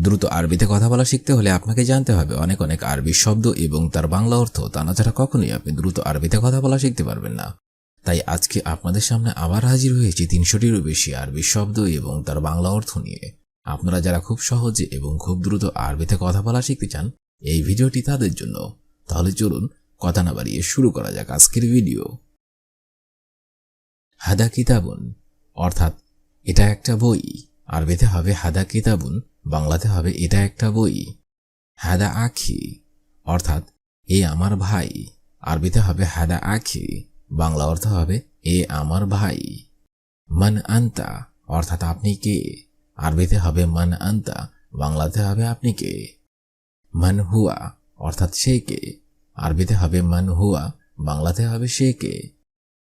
দ্রুত আরবিতে কথা বলা শিখতে হলে আপনাকে জানতে হবে অনেক অনেক আরবি শব্দ এবং তার বাংলা অর্থ। তা না ছাড়া কখনোই আপনি দ্রুত আরবিতে কথা বলা শিখতে পারবেন না। তাই আজকে আপনাদের সামনে আবার হাজির হয়েছি তিনশোটিরও বেশি আরবি শব্দ এবং তার বাংলা অর্থ নিয়ে। আপনারা যারা খুব সহজে এবং খুব দ্রুত আরবিতে কথা বলা শিখতে চান, এই ভিডিওটি তাদের জন্য। তাহলে চলুন কথা না বাড়িয়ে শুরু করা যাক আজকের ভিডিও। হাদা কিতাবুন, অর্থাৎ এটা একটা বই। আরবিতে হবে হাদা কিতাবুন বাংলাতে হবে, এটা একটা বই। হাদা আখি, অর্থাৎ এ আমার ভাই। আরবিতে হবে হাদা আখি, বাংলা অর্থ হবে এ আমার ভাই। মান আন্তা, অর্থাৎ আপনি কে? আরবিতে হবে মান আন্তা, বাংলাতে হবে আপনি কে? মান হুয়া, অর্থাৎ সে কে? আরবিতে হবে মান হুয়া, বাংলাতে হবে সে কে?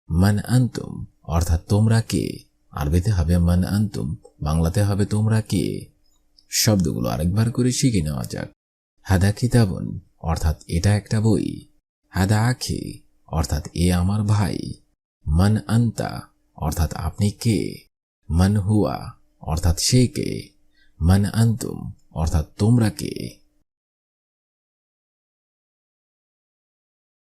মান আন্তুম, অর্থাৎ তোমরা কে? আরবিতে হবে মান আন্তুম, বাংলাতে হবে তোমরা কে? শব্দগুলো আরেকবার করে শিখে নেওয়া যাক। হাদা কিতাবন, অর্থাৎ এটা একটা বই। হাদা আখি, অর্থাৎ এ আমার ভাই। মান আন্তা, অর্থাৎ আপনি কে? মান হুয়া, অর্থাৎ সে কে? মান আন্তুম, অর্থাৎ তোমরা কে?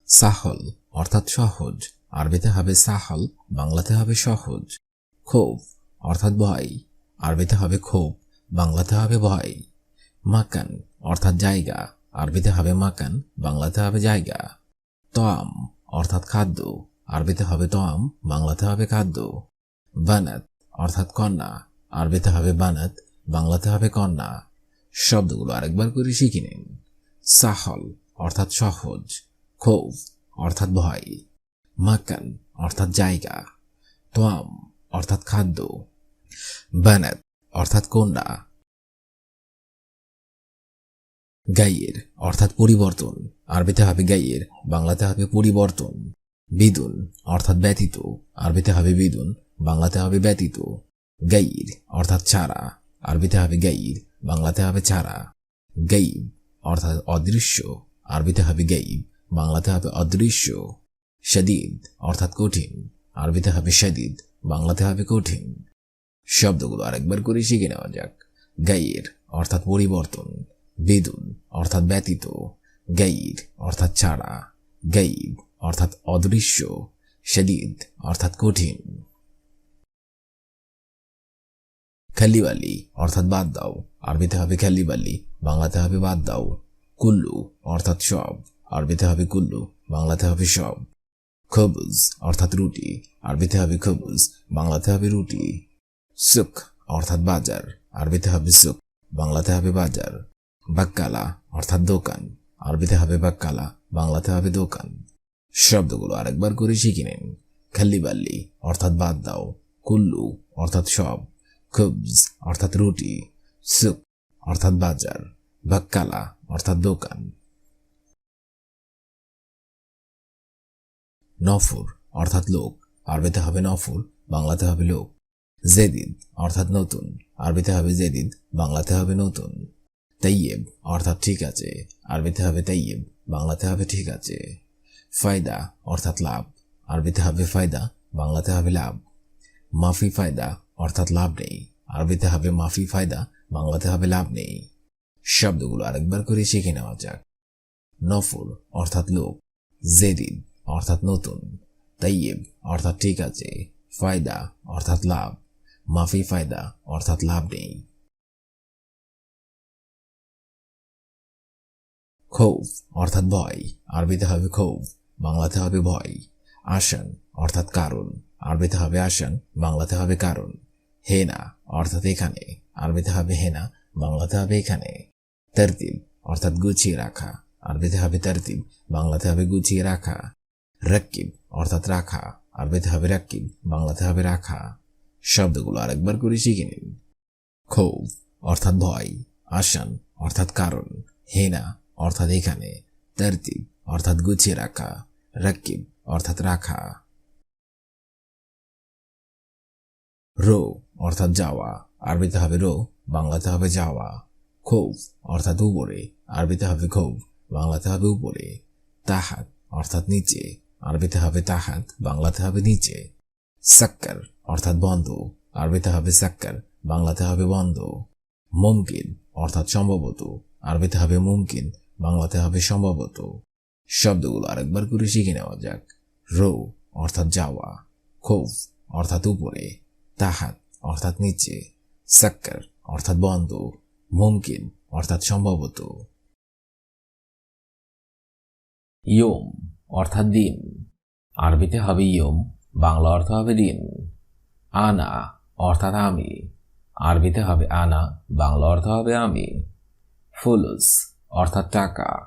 সাহল, অর্থাৎ সহজ। আরবিতে হবে সাহল, বাংলাতে হবে সহজ। ক্ষোভ অর্থাৎ ভয়। আরবিতে হবে ক্ষোভ বাংলাতে হবে ভয় মাকান, অর্থাৎ জায়গা। আরবিতে হবে মাকান, বাংলাতে হবে জায়গা। তম, অর্থাৎ খাদ্য। আরবিতে হবে তম, বাংলাতে হবে খাদ্য। বানাত, অর্থাৎ কন্যা। আরবিতে হবে বানাত, বাংলাতে হবে কন্যা। শব্দগুলো আরেকবার করে শিখে নিন। সাহল, অর্থাৎ সহজ। ক্ষোভ অর্থাৎ ভয়। মাকান, অর্থাৎ জায়গা। তোয়াম অর্থাৎ খাদ্য। বানাত অর্থাৎ কন্যা। গাইয়ের, অর্থাৎ পরিবর্তন। আরবিতে হবে গাইয়ের, বাংলাতে হবে পরিবর্তন। বিদুন, অর্থাৎ ব্যতীত। আরবিতে হবে বিদুন, বাংলাতে হবে ব্যতীত। গাইর অর্থাৎ ছাড়া আরবিতে হবে গাইর বাংলাতে হবে ছাড়া গাইব, অর্থাৎ অদৃশ্য। আরবিতে হবে গাইব, বাংলাতে হবে অদৃশ্য। শদীদ, অর্থাৎ কঠিন। আরবিতে হবে শদীদ, বাংলাতে হবে কঠিন। শব্দগুলো আরেকবার করে শিখে নেওয়া যাক। গাইয়ের অর্থাৎ পরিবর্তন, বেদুন অর্থাৎ ব্যতীত, গাইর অর্থাৎ ছাড়া, গাইব অর্থাৎ অদৃশ্য, শদীদ অর্থাৎ কঠিন। খালিবালি অর্থাৎ বাদ দাও, আরবিতে হবে খালিবালি বাংলাতে হবে বাদ দাও। কুল্লু অর্থাৎ সব, আরবিতে হবে কুল্লু, বাংলাতে হবে সব। খবুজ অর্থাৎ রুটি, আরবিতে হবে খবুজ, বাংলাতে হবে রুটি। সুখ, অর্থাৎ বাজার। আরবিতে হবে সুখ, বাংলাতে হবে বাজার। বাক্কালা, অর্থাৎ দোকান। আরবিতে হবে বাক্কালা, বাংলাতে হবে দোকান। শব্দগুলো আরেকবার করে শিখে নিন। খাল্লিবাল্লি, অর্থাৎ বাদ দাও। কুল্লু, অর্থাৎ সব। খুবজ, অর্থাৎ রুটি। সুখ, অর্থাৎ বাজার। বাক্কালা, অর্থাৎ দোকান। নফর, অর্থাৎ লোক। আরবিতে হবে নফর, বাংলাতে হবে লোক। জেদিদ, অর্থাৎ নতুন। আরবিতে হবে জেদিদ, বাংলাতে হবে নতুন। তাইয়েব অর্থাৎ ঠিক আছে। আরবিতে হবে তাইয়েব বাংলাতে হবে ঠিক আছে। ফায়দা, অর্থাৎ লাভ। আরবিতে হবে ফায়দা, বাংলাতে হবে লাভ। মাফি ফায়দা, অর্থাৎ লাভ নেই। আরবিতে হবে মাফি ফায়দা, বাংলাতে হবে লাভ নেই। শব্দগুলো আরেকবার করে শিখে নেওয়া যাক। নফর অর্থাৎ লোক জেদিদ, অর্থাৎ নতুন। তাইয়েব অর্থাৎ ঠিক আছে। ফায়দা, অর্থাৎ লাভ। মাফি ফায়দা, অর্থাৎ লাভ নেই। ক্ষোভ, অর্থাৎ ভয়। আরবিতে হবে ক্ষোভ, বাংলাতে হবে ভয়। আসন, অর্থাৎ কারণ। আরবিতে হবে আসন, বাংলাতে হবে কারণ। হেনা, অর্থাৎ এখানে। আরবিতে হবে হেনা, বাংলাতে হবে এখানে। তারতিব অর্থাৎ গুছিয়ে রাখা। আরবিতে হবে তারতিব বাংলাতে হবে গুছিয়ে রাখা। রাক্কিব, অর্থাৎ রাখা। আরবিতে হবে রাক্কিব, বাংলাতে হবে রাখা। শব্দগুলো আরেকবার করে শিখে নিন। ক্ষোভ অর্থাৎ ভয় আসান অর্থাৎ কারণ, হেনা অর্থাৎ এখানে, তারতিব অর্থাৎ গুছিয়ে রাখা রাক্কিব অর্থাৎ রাখা। রো অর্থাৎ যাওয়া, আরবিতে হবে রো, বাংলাতে হবে যাওয়া। ক্ষোভ অর্থাৎ উপরে, আরবিতে হবে ক্ষোভ, বাংলাতে হবে উপরে। তাহাত অর্থাৎ নিচে, আরবিতে হবে তাহাত, বাংলাতে হবে নিচে। সাক্কার, অর্থাৎ বন্ধ। আরবিতে হবে সাক্কার, বাংলাতে হবে বন্ধ। মুমকিন, অর্থাৎ সম্ভবত। আরবিতে হবে মুমকিন, বাংলাতে হবে সম্ভবত। শব্দগুলো আরেকবার করে শিখে নেওয়া যাক। রো, অর্থাৎ যাওয়া। খোফ, অর্থাৎ উপরে। তাহাত, অর্থাৎ নিচে। সাক্কার, অর্থাৎ বন্ধ। মুমকিন, অর্থাৎ সম্ভবত। ইয়ম, অর্থাৎ দিন। আরবিতে হবে ইয়ম। বাংলা অর্থ হবে দিন, আনা অর্থাৎ আমি। আরবিতে হবে আনা, বাংলা অর্থ হবে আমি। ফুলুস অর্থাৎ টাকা।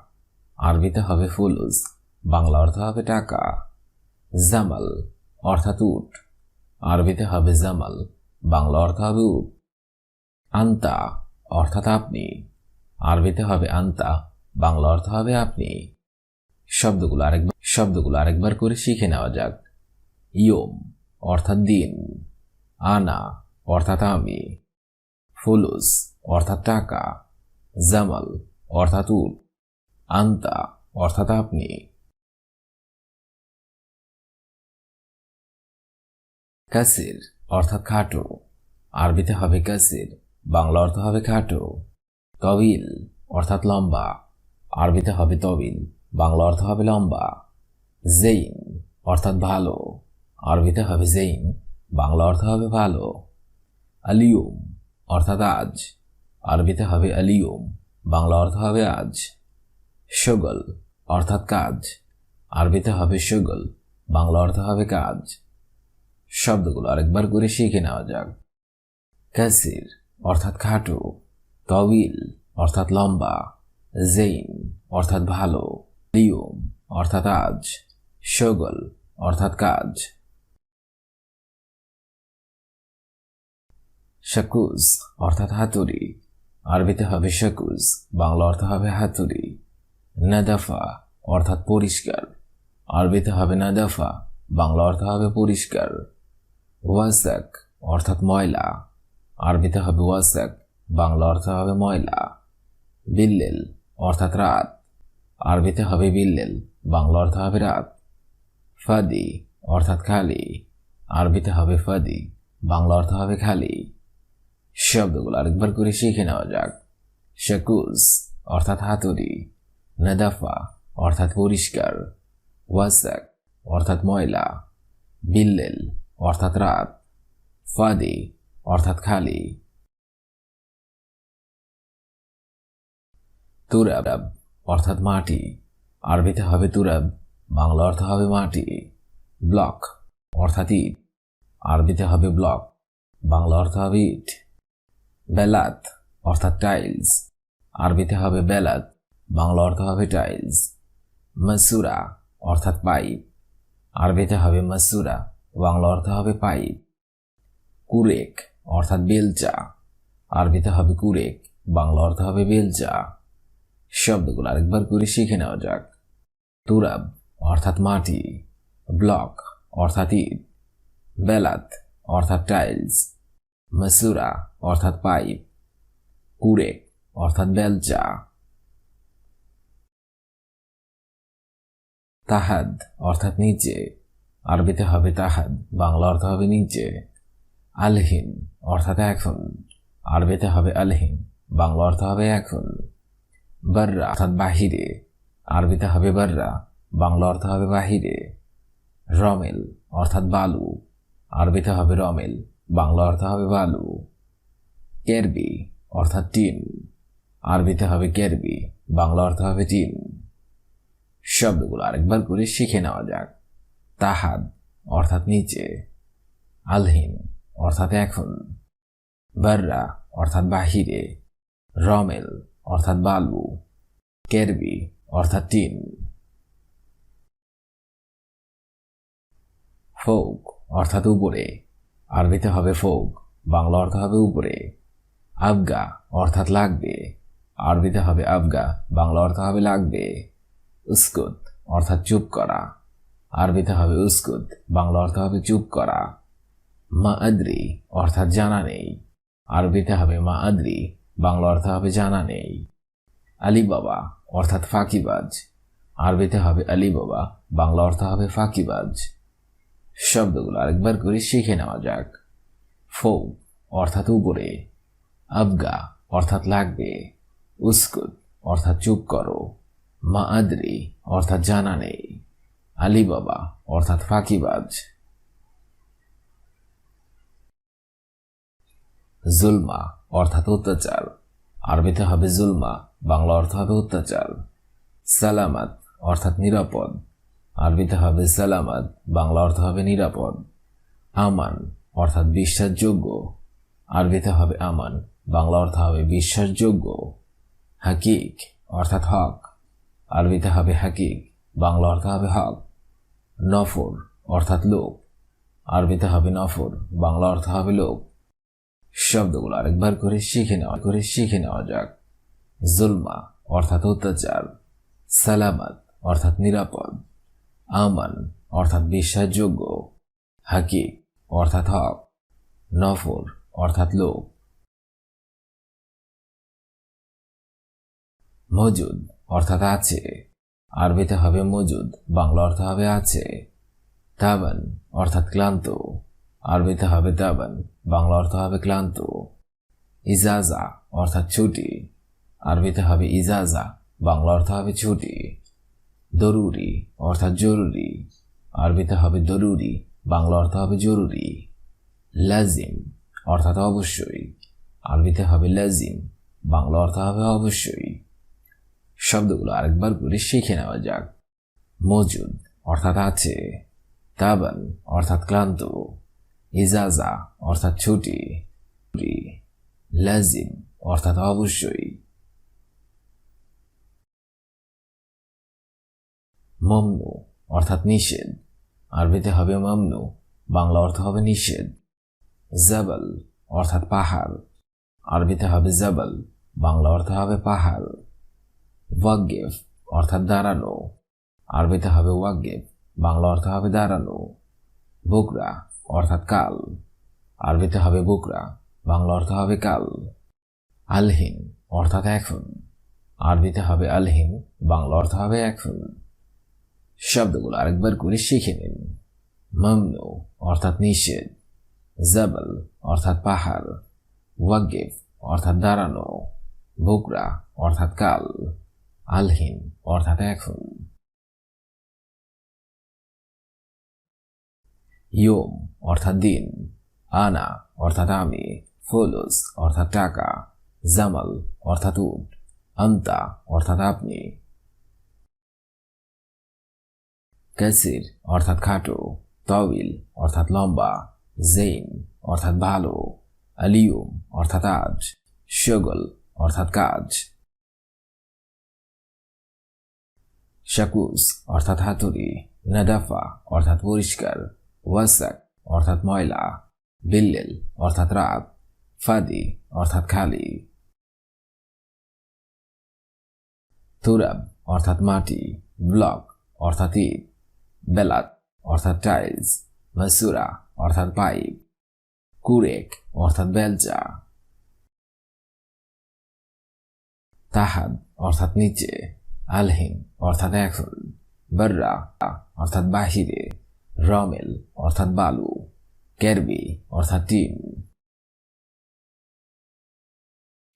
আরবিতে হবে ফুলুস, বাংলা অর্থ হবে টাকা। জামাল অর্থাৎ উট। আরবিতে হবে জামাল, বাংলা অর্থ হবে উট। আন্তা অর্থাৎ আপনি। আরবিতে হবে আন্তা, বাংলা অর্থ হবে আপনি। শব্দগুলো আরেকবার শব্দগুলো আরেকবার করে শিখে নেওয়া যাক। ইয়ম, অর্থাৎ দিন। আনা, অর্থাৎ আমি। ফুলুস, অর্থাৎ টাকা। জামাল, অর্থাৎ উট। আন্তা, অর্থাৎ আপনি। কাসির, অর্থাৎ খাটো। আরবিতে হবে কাসির, বাংলা অর্থ হবে খাটো। তবিল, অর্থাৎ লম্বা। আরবিতে হবে তবিল, বাংলা অর্থ হবে লম্বা। জেইন, অর্থাৎ ভালো। আরবিতে হবে জেইন বাংলা অর্থ হবে ভালো, আলিয়ুম, অর্থাৎ আজ। আরবিতে হবে আলিয়ুম, বাংলা অর্থ হবে আজ। শগল অর্থাৎ কাজ। আরবিতে হবে শগল বাংলা অর্থ হবে কাজ। শব্দগুলো আরেকবার করে শিখে নেওয়া যাক। কাসির, অর্থাৎ খাটো। তবিল, অর্থাৎ লম্বা। জেইন, অর্থাৎ ভালো। লিওম অর্থাৎ আজ। শগল অর্থাৎ কাজ। শাকুজ, অর্থাৎ হাতুড়ি। আরবিতে হবে শাকুজ, বাংলা অর্থ হবে হাতুড়ি। নাদাফা, অর্থাৎ পরিষ্কার। আরবিতে হবে নাদাফা, বাংলা অর্থ হবে পরিষ্কার। ওয়াসাক, অর্থাৎ ময়লা। আরবিতে হবে ওয়াসাক, বাংলা অর্থ হবে ময়লা। বিল্লেল, অর্থাৎ রাত। আরবিতে হবে বিল্লেল, বাংলা অর্থ হবে রাত। ফাদি, অর্থাৎ খালি। আরবিতে হবে ফাদি, বাংলা অর্থ হবে খালি। শব্দগুলো আরেকবার করে শিখে নেওয়া যাক। শাকুজ, অর্থাৎ হাতুড়ি। নাদাফা, অর্থাৎ পরিষ্কার। ওয়াসাক, অর্থাৎ ময়লা। বিল্লেল, অর্থাৎ রাত। ফাদি, অর্থাৎ খালি। তুরাব, অর্থাৎ মাটি। আরবিতে হবে তুরাব, বাংলা অর্থ হবে মাটি। ব্লক, অর্থাৎ ইট। আরবিতে হবে ব্লক, বাংলা অর্থ হবে ইট। বেলাত অর্থাৎ টাইলস আরবিতে হবে বেলাত বাংলা অর্থ হবে টাইলস মাসুরা, অর্থাৎ পাইপ। আরবিতে হবে মাসুরা, বাংলা অর্থ হবে পাইপ। কুরেক, অর্থাৎ বেলচা। আরবিতে হবে কুরেক, বাংলা অর্থ হবে বেলচা। শব্দগুলো আরেকবার করে শিখে নেওয়া যাক। তুরাব, অর্থাৎ মাটি। ব্লক, অর্থাৎ ইট। বেলাত অর্থাৎ টাইলস মাসুরা, অর্থাৎ পাইপ। কুরেক অর্থাৎ বেলচা। তাহাদ, অর্থাৎ নিচে। আরবিতে হবে তাহাদ, বাংলা অর্থ হবে নিচে। আলহিন, অর্থাৎ এখন। আরবিতে হবে আলহিন, বাংলা অর্থ হবে এখন। বাররা, অর্থাৎ বাহিরে। আরবিতে হবে বাররা, বাংলা অর্থ হবে বাহিরে। রমেল, অর্থাৎ বালু। আরবিতে হবে রমেল বাংলা অর্থ হবে বালু। কেরবি অর্থাৎ টিন। আরবিতে হবে কেরবি, বাংলা অর্থ হবে টিন। শব্দগুলো আরেকবার করে শিখে নেওয়া যাক। তাহাদ অর্থাৎ নিচে। আলহিন অর্থাৎ এখন। বাররা অর্থাৎ বাহিরে। রমেল অর্থাৎ বালু। কেরবি অর্থাৎ টিন। ফোক অর্থাৎ উপরে। আরবিতে হবে ফোক বাংলা অর্থ হবে উপরে। আবগা অর্থাৎ লাগবে। আরবিতে হবে আবগা, বাংলা অর্থ হবে লাগবে। উস্কুত অর্থাৎ চুপ করা। আরবিতে হবে উস্কুত, বাংলা অর্থ হবে চুপ করা। মা আদ্রি অর্থাৎ জানা নেই। আরবিতে হবে মা আদ্রি বাংলা অর্থ হবে জানা নেই। আলী বাবা অর্থাৎ ফাঁকিবাজ। আরবিতে হবে আলী বাবা বাংলা অর্থ হবে ফাঁকিবাজ। শব্দগুলো আরেকবার করে শিখে নেওয়া যাক। ফৌ, অর্থাৎ উপরে। আবগা অর্থাৎ লাগবে। উস্কুত, অর্থাৎ চুপ করো। মা আদ্রি অর্থাৎ জানা নেই। আলী বাবা অর্থাৎ ফাঁকিবাজ। জুলমা, অর্থাৎ অত্যাচার। আরবিতে হবে জুলমা, বাংলা অর্থ হবে অত্যাচার। সালামাত, অর্থাৎ নিরাপদ। আরবিতে হবে সালামাত, বাংলা অর্থ হবে নিরাপদ। আমান অর্থাৎ বিশ্বাসযোগ্য। আরবিতে হবে আমান, বাংলা অর্থ হবে বিশ্বাসযোগ্য। হাকিক অর্থাৎ হক। আরবিতে হবে হাকিক, বাংলা অর্থ হবে হক। নফর অর্থাৎ লোক আরবিতে হবে নফর, বাংলা অর্থ হবে লোক শব্দগুলো আরেকবার করে শিখে নেওয়া, করে শিখে নেওয়া যাক। জুলমা অর্থাৎ অত্যাচার। সালামাত অর্থাৎ নিরাপদ। আমান, অর্থাৎ বিশ্বাসযোগ্য। হাকিক অর্থাৎ হক। নফর, অর্থাৎ লোক মজুদ, অর্থাৎ আছে। আরবিতে হবে মজুদ, বাংলা অর্থ হবে আছে। তাবান, অর্থাৎ ক্লান্ত। আরবিতে হবে তাবান, বাংলা অর্থ হবে ক্লান্ত। ইজাজা, অর্থাৎ ছুটি। আরবিতে হবে ইজাজা, বাংলা অর্থ হবে ছুটি। দরুরি, অর্থাৎ জরুরি। আরবিতে হবে দরুরি, বাংলা অর্থ হবে জরুরি। লাজিম, অর্থাৎ অবশ্যই। আরবিতে হবে লাজিম, বাংলা অর্থ হবে অবশ্যই। শব্দগুলো আরেকবার করে শিখে নেওয়া যাক। মজুদ, অর্থাৎ আছে। তাবান, অর্থাৎ ক্লান্ত। ইজাজা, অর্থাৎ ছুটি। লাজিম, অর্থাৎ অবশ্যই। মমনু, অর্থাৎ নিষেধ। আরবিতে হবে মমনু, বাংলা অর্থ হবে নিষেধ। জাবাল, অর্থাৎ পাহাড়। আরবিতে হবে জাবাল, বাংলা অর্থ হবে পাহাড়। ওয়াগেফ, অর্থাৎ দাঁড়ানো। আরবিতে হবে ওয়াগেফ, বাংলা অর্থ হবে দাঁড়ানো। বুকরা, অর্থাৎ কাল। আরবিতে হবে বুকরা, বাংলা অর্থ হবে কাল। আলহিন অর্থাৎ এখন। আরবিতে হবে আলহিন বাংলা অর্থ হবে এখন। শব্দগুলো আরেকবার করে শিখে নিন। মামনু, অর্থাৎ নিষেধ। জাবাল, অর্থাৎ পাহাড়। ওয়াগেফ অর্থাৎ দাঁড়ানো। বুকরা, অর্থাৎ কাল। আলহিন, অর্থাৎ এখন। ইয়ম, অর্থাৎ দিন। আনা, অর্থাৎ আমি। ফলুস, অর্থাৎ টাকা। জামাল, অর্থাৎ উট। আন্তা, অর্থাৎ আপনি। কাসির, অর্থাৎ খাটো তবিল অর্থাৎ লম্বা, জেইন, অর্থাৎ ভালো, আলিয়ুম, অর্থাৎ আজ শগল অর্থাৎ কাজ। শাকুস, অর্থাৎ হাতুড়ি, নাদাফা, অর্থাৎ পরিষ্কার, ওয়াসাক, অর্থাৎ ময়লা, বিল্লেল, অর্থাৎ রাত, ফাদি, অর্থাৎ খালি। তুরাব, অর্থাৎ মাটি, ব্লক, অর্থাৎ ইট। বেলাত, অর্থাৎ টাইলস মাসুরা অর্থাৎ পাইপ, কুরেক, অর্থাৎ বেলচা তাহাদ, অর্থাৎ নিচে। আলহিন অর্থাৎ এখন বর্রা, অর্থাৎ বাহিরে। রমেল, অর্থাৎ বালু। কেরবি, অর্থাৎ টিন।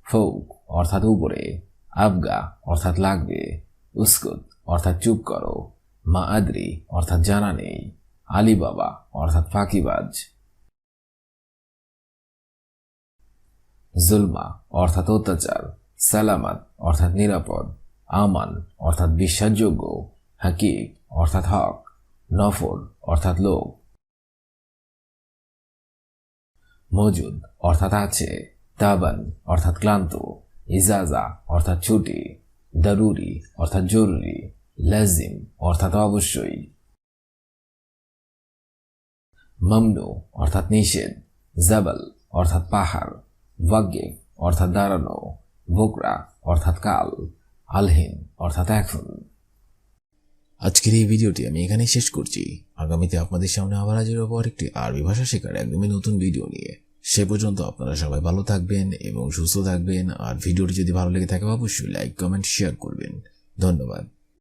ফৌক, অর্থাৎ উপরে। আবগা, অর্থাৎ লাগবে। উস্কুত, অর্থাৎ চুপ করো। মা আদ্রি অর্থাৎ জানা নেই। আলী বাবা অর্থাৎ ফাঁকিবাজ। জুলমা, অর্থাৎ অত্যাচার। সালামাত, অর্থাৎ নিরাপদ। আমান, অর্থাৎ বিশ্বাসযোগ্য। হাকিক, অর্থাৎ হক। নফর, অর্থাৎ লোক মজুদ, অর্থাৎ আছে। তাবান, অর্থাৎ ক্লান্ত। ইজাজা, অর্থাৎ ছুটি। দারুরি, অর্থাৎ জরুরি। লাজিম অর্থাৎ অবশ্যই। মামনু অর্থাৎ নিষেধ। জাবাল অর্থাৎ পাহাড়। ওয়াগে অর্থাৎ দাঁড়ানো। বোকরা অর্থাৎ কাল। আলহিন অর্থাৎ এখন। আজকের এই ভিডিওটি আমি এখানেই শেষ করছি। আগামীতে আপনাদের সামনে আবার হাজির হব আরেকটি আরবি ভাষা শেখার একদমই নতুন ভিডিও নিয়ে। সে পর্যন্ত আপনারা সবাই ভালো থাকবেন এবং সুস্থ থাকবেন। আর ভিডিওটি যদি ভালো লেগে থাকে, অবশ্যই লাইক কমেন্ট শেয়ার করবেন। ধন্যবাদ।